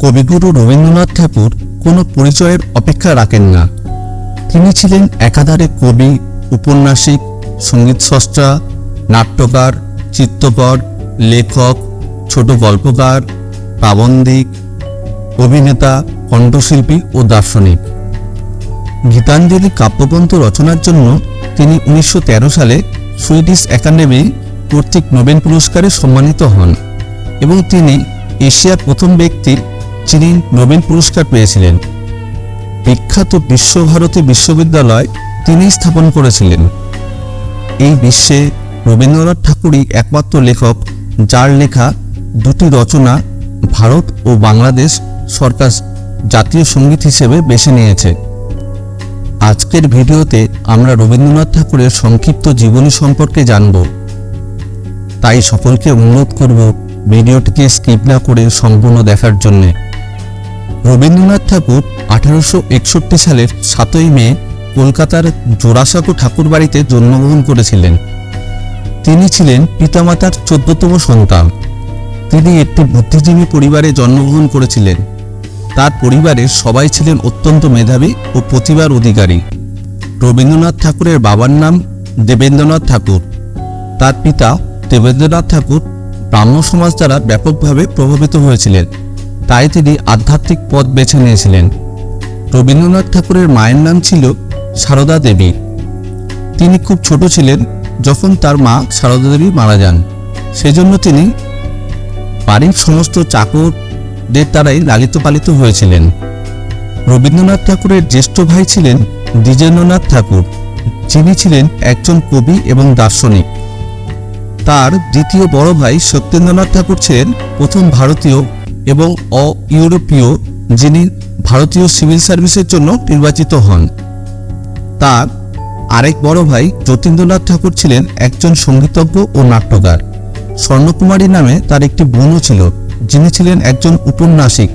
কবিগুরু রবীন্দ্রনাথ ঠাকুর কোনো পরিচয়ের অপেক্ষা রাখেন না। তিনি ছিলেন একাধারে কবি, উপন্যাসিক সঙ্গীতস্রষ্টা নাট্যকার, চিত্রকর, লেখক, ছোট গল্পকার, প্রাবন্ধিক, অভিনেতা, কণ্ঠশিল্পী ও দার্শনিক। গীতাঞ্জলি কাব্যগ্রন্থ রচনার জন্য তিনি উনিশশো তেরো সালে সুইডিশ একাডেমি কর্তৃক নোবেল পুরস্কারে সম্মানিত হন এবং তিনি এশিয়ার প্রথম ব্যক্তি যিনি নোবেল পুরস্কার পেয়েছিলেন। বিখ্যাত বিশ্বভারতী বিশ্ববিদ্যালয় তিনি স্থাপন করেছিলেন। এই বিশ্বে রবীন্দ্রনাথ ঠাকুরই একমাত্র লেখক, যার লেখা দুটি রচনা ভারত ও বাংলাদেশ সরকার জাতীয় সংগীত হিসেবে বেছে নিয়েছে। আজকের ভিডিওতে আমরা রবীন্দ্রনাথ ঠাকুরের সংক্ষিপ্ত জীবনী সম্পর্কে জানব। তাই সকলকে অনুরোধ করব ভিডিওটিকে স্কিপ না করে সম্পূর্ণ দেখার জন্য। রবীন্দ্রনাথ ঠাকুর আঠারোশো একষট্টি সালের সাতই মে কলকাতার জোড়াসাঁকো ঠাকুর বাড়িতে জন্মগ্রহণ করেছিলেন। তিনি ছিলেন পিতামাতার চোদ্দতম সন্তান। তিনি একটি বুদ্ধিজীবী পরিবারে জন্মগ্রহণ করেছিলেন। তার পরিবারের সবাই ছিলেন অত্যন্ত মেধাবী ও প্রতিভার অধিকারী। রবীন্দ্রনাথ ঠাকুরের বাবার নাম দেবেন্দ্রনাথ ঠাকুর। তার পিতা দেবেন্দ্রনাথ ঠাকুর ব্রাহ্ম সমাজ দ্বারা ব্যাপকভাবে প্রভাবিত হয়েছিলেন। তাই তিনি আধ্যাত্মিক পথ বেছে নিয়েছিলেন। রবীন্দ্রনাথ ঠাকুরের মায়ের নাম ছিল সারদা দেবী। তিনি খুব ছোট ছিলেন যখন তার মা সারদা দেবী মারা যান। সেজন্য তিনি বাড়ির সমস্ত চাকরদের দ্বারাই লালিত পালিত হয়েছিলেন। রবীন্দ্রনাথ ঠাকুরের জ্যেষ্ঠ ভাই ছিলেন দ্বিজেন্দ্রনাথ ঠাকুর। যিনি ছিলেন একজন কবি এবং দার্শনিক। তার দ্বিতীয় বড় ভাই সত্যেন্দ্রনাথ ঠাকুর ছিলেন প্রথম ভারতীয় এবং অ ইউরোপীয় যিনি ভারতীয় সিভিল সার্ভিসের জন্য নির্বাচিত হন। তার আরেক বড় ভাই যতীন্দ্রনাথ ঠাকুর ছিলেন একজন সঙ্গীতজ্ঞ ও নাট্যকার। স্বর্ণকুমারী নামে তার একটি বোনও ছিল, যিনি ছিলেন একজন উপন্যাসিক।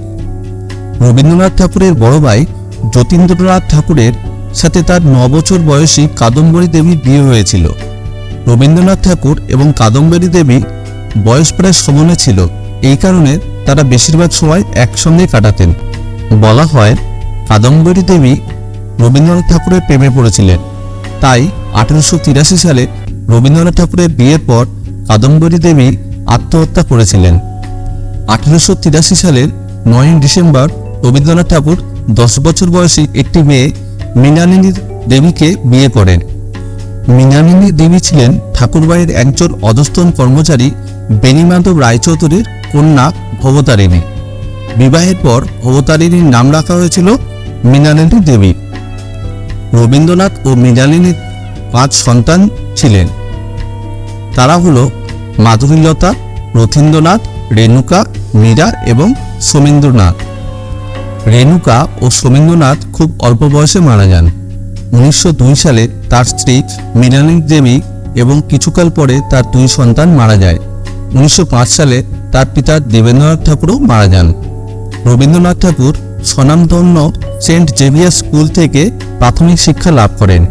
রবীন্দ্রনাথ ঠাকুরের বড় ভাই যতীন্দ্রনাথ ঠাকুরের সাথে তার ন বছর বয়সী কাদম্বরী দেবীর বিয়ে হয়েছিল। রবীন্দ্রনাথ ঠাকুর এবং কাদম্বরী দেবী বয়স প্রায় সমানে ছিল। এই কারণে তারা বেশিরভাগ সময় একসঙ্গে কাটাতেন। বলা হয়, কাদম্বরী দেবী রবীন্দ্রনাথ ঠাকুরের প্রেমে পড়েছিলেন। তাই আঠারোশো তিরাশি সালে রবীন্দ্রনাথ ঠাকুরের বিয়ের পর কাদম্বরী দেবী আত্মহত্যা করেছিলেন। আঠারোশো তিরাশি সালের নয় ডিসেম্বর রবীন্দ্রনাথ ঠাকুর দশ বছর বয়সী একটি মেয়ে মৃণালিনী দেবীকে বিয়ে করেন। মৃণালিনী দেবী ছিলেন ঠাকুরবাড়ির একজন অধস্তন কর্মচারী বেণীমাধব রায়চৌধুরীর কন্যা ভবতারিণী। বিবাহের পর ভবতারিণীর নাম রাখা হয়েছিল মৃণালিনী দেবী। রবীন্দ্রনাথ ও মৃণালিনীর পাঁচ সন্তান ছিলেন। তারা হল মাধুরীলতা, রথীন্দ্রনাথ, রেণুকা, মীরা এবং সোমেন্দ্রনাথ। রেণুকা ও সোমেন্দ্রনাথ খুব অল্প বয়সে মারা যান। উনিশশো দুই সালে তার স্ত্রী মৃণালিনী দেবী এবং কিছুকাল পরে তার দুই সন্তান মারা যায়। উনিশশো পাঁচ সালে তার পিতা দেবেন্দ্রনাথ ঠাকুরও মারা যান। রবীন্দ্রনাথ ঠাকুর স্বনামধন্য সেন্ট জেভিয়ার স্কুল থেকে প্রাথমিক শিক্ষা লাভ করেন।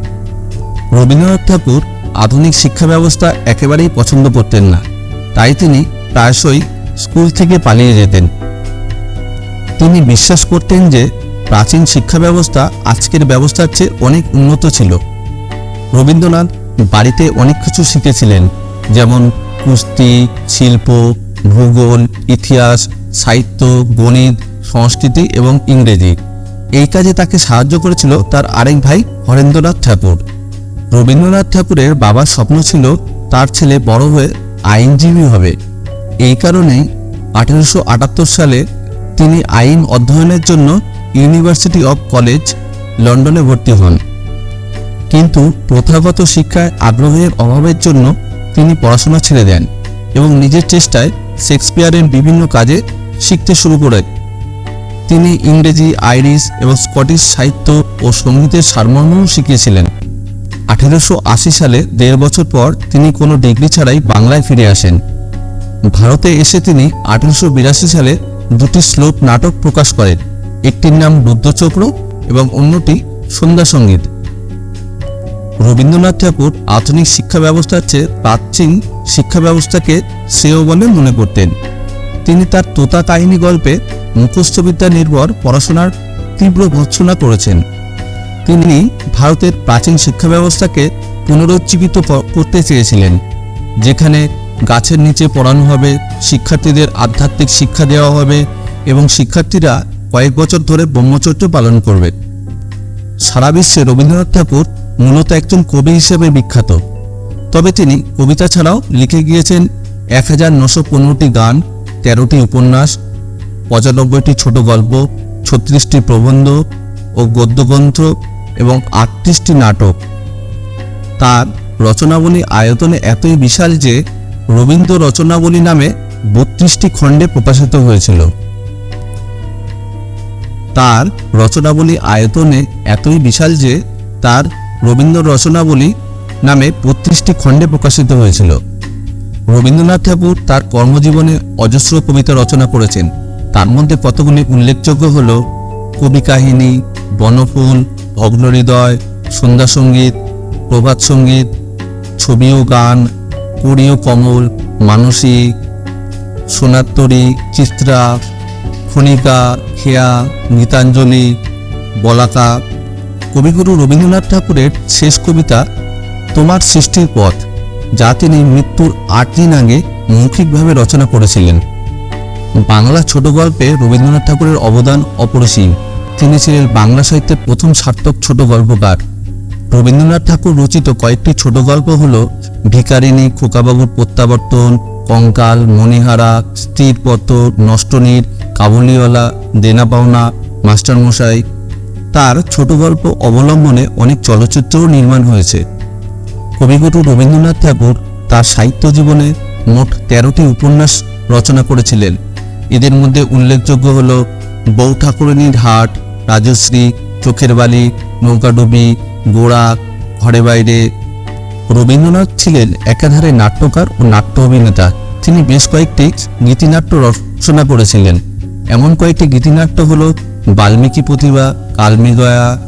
রবীন্দ্রনাথ ঠাকুর আধুনিক শিক্ষা ব্যবস্থা একেবারেই পছন্দ করতেন না। তাই তিনি প্রায়শই স্কুল থেকে পালিয়ে যেতেন। তিনি বিশ্বাস করতেন যে প্রাচীন শিক্ষা ব্যবস্থা আজকের ব্যবস্থার চেয়ে অনেক উন্নত ছিল। রবীন্দ্রনাথ বাড়িতে অনেক কিছু শিখেছিলেন, যেমন কুস্তি, শিল্প, ভূগোল, ইতিহাস, সাহিত্য, গণিত, সংস্কৃতি এবং ইংরেজি। এই কাজে তাকে সাহায্য করেছিল তার আরেক ভাই হরেন্দ্রনাথ ঠাকুর। রবীন্দ্রনাথ ঠাকুরের বাবার স্বপ্ন ছিল তার ছেলে বড় হয়ে আইনজীবী হবে। এই কারণেই আঠেরোশো আটাত্তর সালে তিনি আইন অধ্যয়নের জন্য ইউনিভার্সিটি অব কলেজ লন্ডনে ভর্তি হন। কিন্তু প্রথাগত শিক্ষায় আগ্রহের অভাবের জন্য তিনি পড়াশোনা ছেড়ে দেন এবং নিজের চেষ্টায় শেক্সপিয়ারের বিভিন্ন কাজে শিখতে শুরু করেন তিনি ইংরেজি, আইরিশ এবং স্কটিশ সাহিত্য ও সঙ্গীতের সারমর্মও শিখিয়েছিলেন। আঠেরোশো আশি সালে দেড় বছর পর তিনি কোনো ডিগ্রি ছাড়াই বাংলায় ফিরে আসেন। ভারতে এসে তিনি আঠেরোশো বিরাশি সালে দুটি শ্লোক নাটক প্রকাশ করেন। একটির নাম রুদ্রচক্র এবং অন্যটি সন্ধ্যা সংগীত। রবীন্দ্রনাথ ঠাকুর আধুনিক শিক্ষা ব্যবস্থার চেয়ে প্রাচীন শিক্ষা ব্যবস্থাকে শ্রেয় বলে মনে করতেন। তিনি তার তোতা কাহিনী গল্পে মুখস্থবিদ্যা নির্ভর পড়াশোনার তীব্র ভৎসনা করেছেন। তিনি ভারতের প্রাচীন শিক্ষা ব্যবস্থাকে পুনরুজ্জীবিত করতে চেয়েছিলেন, যেখানে গাছের নিচে পড়ানো হবে, শিক্ষার্থীদের আধ্যাত্মিক শিক্ষা দেওয়া হবে এবং শিক্ষার্থীরা কয়েক বছর ধরে ব্রহ্মচর্য পালন করবে। সারা বিশ্বে রবীন্দ্রনাথ ঠাকুর মূলত একজন কবি হিসেবে বিখ্যাত। তবে তিনি কবিতা ছাড়াও লিখে গিয়েছেন এক হাজার নশো পনেরোটি গান, তেরোটি উপন্যাস, পঁচানব্বইটি ছোট গল্প, ছত্রিশটি প্রবন্ধ ও গদ্যগ্রন্থ এবং আটত্রিশটি নাটক। তার রচনাবলী আয়তনে এতই বিশাল যে রবীন্দ্র রচনাবলী নামে বত্রিশটি খণ্ডে প্রকাশিত হয়েছিল। তার রচনাবলী আয়তনে এতই বিশাল যে তার রবীন্দ্র রচনাবলী নামে বত্রিশটি খণ্ডে প্রকাশিত হয়েছিল। রবীন্দ্রনাথ ঠাকুর তার কর্মজীবনে অজস্র কবিতা রচনা করেছেন। তার মধ্যে কতগুলি উল্লেখযোগ্য হল কবি কাহিনী, বনফুল, ভগ্নহৃদয়, সন্ধ্যা সংগীত, প্রভাত সংগীত, ছবি ও গান, কড়ি ও কমল, মানসিক সোনাত্তরী চিত্রা খনিকা খেয়া, গীতাঞ্জলি বলাকা কবিগুরু রবীন্দ্রনাথ ঠাকুরের শেষ কবিতা, তোমার সৃষ্টির পথ, যা তিনি মৃত্যুর আট দিন আগে মৌখিকভাবে রচনা করেছিলেন। বাংলা ছোট গল্পে রবীন্দ্রনাথ ঠাকুরের অবদান অপরিসীম। তিনি ছিলেন বাংলা সাহিত্যের প্রথম সার্থক ছোট গল্পকার। রবীন্দ্রনাথ ঠাকুর রচিত কয়েকটি ছোট গল্প হল ভিকারিণী, খোকাবাবুর প্রত্যাবর্তন কঙ্কাল মণিহারা স্থিরপত্র নষ্টনীর, কাবুলিওয়ালা দেনা পাওনা মাস্টারমশাই। তার ছোট গল্প অবলম্বনে অনেক চলচ্চিত্রও নির্মাণ হয়েছে। কবিগুরু রবীন্দ্রনাথ ঠাকুর তার সাহিত্য জীবনে মোট তেরোটি উপন্যাস রচনা করেছিলেন। এদের মধ্যে উল্লেখযোগ্য হল বউ ঠাকুরানীর হাট, রাজশ্রী, চোখের বালি, নৌকাডুবি গোড়া ঘরে বাইরে রবীন্দ্রনাথ ছিলেন একাধারে নাট্যকার ও নাট্য অভিনেতা। তিনি বেশ কয়েকটি গীতিনাট্য রচনা করেছিলেন। এমন কয়েকটি গীতিনাট্য হল বাল্মীকি প্রতিভা কালমিগয়া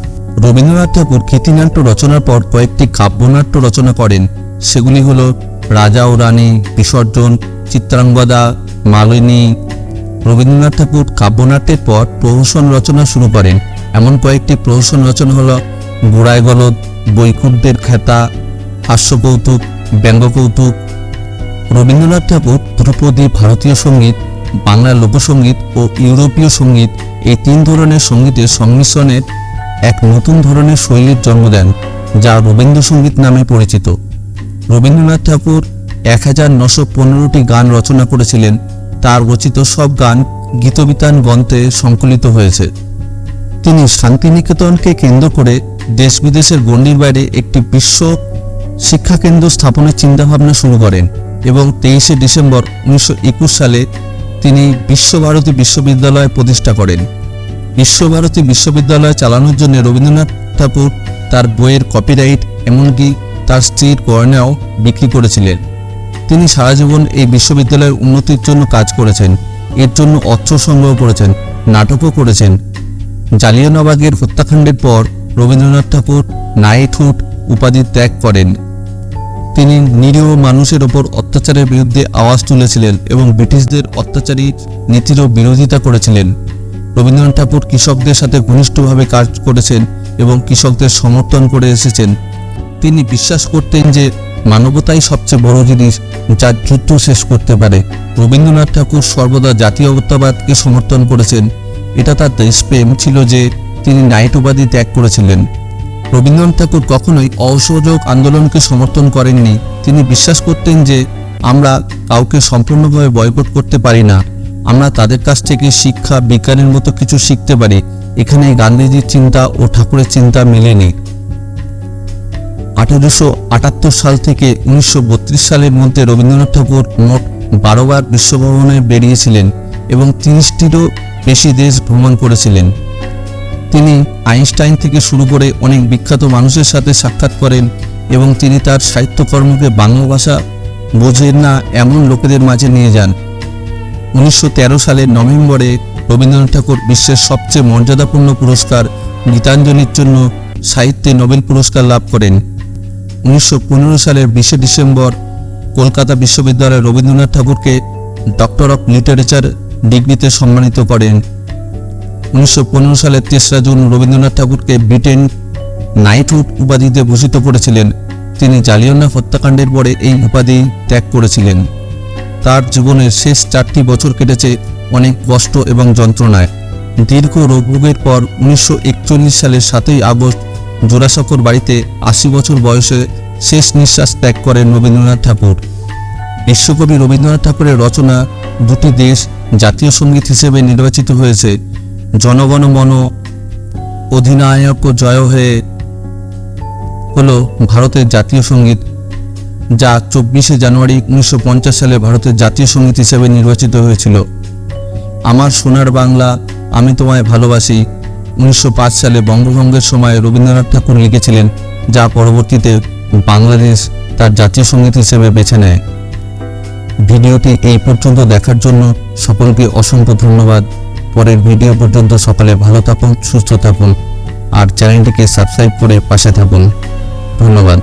রবীন্দ্রনাথ ঠাকুর গীতিনাট্য রচনার পর কয়েকটি কাব্যনাট্য রচনা করেন। সেগুলি হল রাজা ও রানী, বিসর্জন, চিত্রাঙ্গদা, মালিনী। রবীন্দ্রনাথ ঠাকুর কাব্যনাট্যের পর প্রহসন রচনা শুরু করেন। এমন কয়েকটি প্রহসন রচনা হল গোড়ায় গলদ, বৈকুণ্ঠের খেতা হাস্যকৌতুক, ব্যঙ্গকৌতুক, রবীন্দ্রনাথ ঠাকুর, ধ্রুপদী ভারতীয় সংগীত, বাংলা লোকসঙ্গীত ও ইউরোপীয় সংগীত এই তিন ধরনের সঙ্গীতের সংমিশ্রণের এক নতুন ধরনের শৈলীর জন্ম দেন, যা রবীন্দ্রসঙ্গীত নামে পরিচিত। রবীন্দ্রনাথ ঠাকুর এক হাজার নশো পনেরোটি গান রচনা করেছিলেন। তার রচিত সব গান গীতবিতান গ্রন্থে সংকলিত হয়েছে। তিনি শান্তিনিকেতনকে কেন্দ্র করে দেশ বিদেশের গণ্ডির বাইরে একটি বিশ্ব শিক্ষা কেন্দ্র স্থাপনের চিন্তাভাবনা শুরু করেন এবং তেইশে ডিসেম্বর উনিশশো একুশ সালে তিনি বিশ্বভারতী বিশ্ববিদ্যালয় প্রতিষ্ঠা করেন। বিশ্বভারতী বিশ্ববিদ্যালয় চালানোর জন্য রবীন্দ্রনাথ ঠাকুর তার বইয়ের কপিরাইট এমনকি তার স্ত্রীর গয়নাও বিক্রি করেছিলেন। তিনি সারা জীবন এই বিশ্ববিদ্যালয়ের উন্নতির জন্য কাজ করেছেন, এর জন্য অর্থ সংগ্রহ করেছেন, নাটকও করেছেন। জালিয়ানবাগের হত্যাকাণ্ডের পর রবীন্দ্রনাথ ঠাকুর নাইটহুড উপাধি ত্যাগ করেন। তিনি নিরীহ মানুষের ওপর অত্যাচারের বিরুদ্ধে আওয়াজ তুলেছিলেন এবং ব্রিটিশদের অত্যাচারী নীতিরও বিরোধিতা করেছিলেন। রবীন্দ্রনাথ ঠাকুর কৃষকদের সাথে ঘনিষ্ঠভাবে কাজ করেছেন এবং কৃষকদের সমর্থন করে এসেছেন। তিনি বিশ্বাস করতেন যে মানবতাই সবচেয়ে বড় জিনিস যা যুদ্ধ শেষ করতে পারে। রবীন্দ্রনাথ ঠাকুর সর্বদা জাতীয়তাবাদকে সমর্থন করেছেন। এটা তার দেশপ্রেম ছিল যে তিনি নাইট উপাধি ত্যাগ করেছিলেন। রবীন্দ্রনাথ ঠাকুর কখনোই অসহযোগ আন্দোলনকে সমর্থন করেননি। তিনি বিশ্বাস করতেন যে, আমরা কাউকে সম্পূর্ণভাবে বয়কট করতে পারি না। আমরা তাদের কাছ থেকে শিক্ষা, বিজ্ঞানের মতো কিছু শিখতে পারি। এখানে গান্ধীজির চিন্তা ও ঠাকুরের চিন্তা মেলেনি। আঠেরোশো আটাত্তর সাল থেকে উনিশশো বত্রিশ সালের মধ্যে রবীন্দ্রনাথ ঠাকুর মোট বারোবার বিশ্বভ্রমণে বেরিয়েছিলেন এবং তিরিশটিরও বেশি দেশ ভ্রমণ করেছিলেন। তিনি আইনস্টাইন থেকে শুরু করে অনেক বিখ্যাত মানুষের সাথে সাক্ষাৎ করেন এবং তিনি তার সাহিত্যকর্মকে বাংলা ভাষা বোঝেন না এমন লোকেদের মাঝে নিয়ে যান। উনিশশো তেরো সালের নভেম্বরে রবীন্দ্রনাথ ঠাকুর বিশ্বের সবচেয়ে মর্যাদাপূর্ণ পুরস্কার গীতাঞ্জলির জন্য সাহিত্যে নোবেল পুরস্কার লাভ করেন। উনিশশো পনেরো সালের বিশে ডিসেম্বর কলকাতা বিশ্ববিদ্যালয়ে রবীন্দ্রনাথ ঠাকুরকে ডক্টর অফ লিটারেচার ডিগ্রিতে সম্মানিত করেন। উনিশশো সালের তেসরা জুন রবীন্দ্রনাথ ঠাকুরকে ব্রিটেন নাইটহুড উপাধিতে ভূষিত করেছিলেন। তিনি জালিয়ানা হত্যাকাণ্ডের পরে এই উপাধি ত্যাগ করেছিলেন। তার জীবনের শেষ চারটি বছর কেটেছে অনেক কষ্ট এবং যন্ত্রণায়। দীর্ঘ রোগভোগের পর উনিশশো একচল্লিশ সালের সাতই আগস্ট জোড়াসাঁকোর বাড়িতে আশি বছর বয়সে শেষ নিঃশ্বাস ত্যাগ করেন রবীন্দ্রনাথ ঠাকুর। বিশ্বকবি রবীন্দ্রনাথ ঠাকুরের রচনা দুটি দেশ জাতীয় সংগীত হিসেবে নির্বাচিত হয়েছে। জনগণ মন অধিনায়ক জয় হয়ে হলো ভারতের জাতীয় সংগীত, যা চব্বিশে জানুয়ারি উনিশশো পঞ্চাশ সালে ভারতের জাতীয় সংগীত হিসেবে নির্বাচিত হয়েছিল। আমার সোনার বাংলা, আমি তোমায় ভালোবাসি, উনিশশো পাঁচ সালে বঙ্গভঙ্গের সময় রবীন্দ্রনাথ ঠাকুর লিখেছিলেন, যা পরবর্তীতে বাংলাদেশ তার জাতীয় সংগীত হিসেবে বেছে নেয়। ভিডিওটি এই পর্যন্ত দেখার জন্য সকলকে অসংখ্য ধন্যবাদ। পরের ভিডিও পর্যন্ত সকালে ভালো থাকুন, সুস্থ থাকুন, আর চ্যানেলটিকে সাবস্ক্রাইব করে পাশে থাকুন। ধন্যবাদ।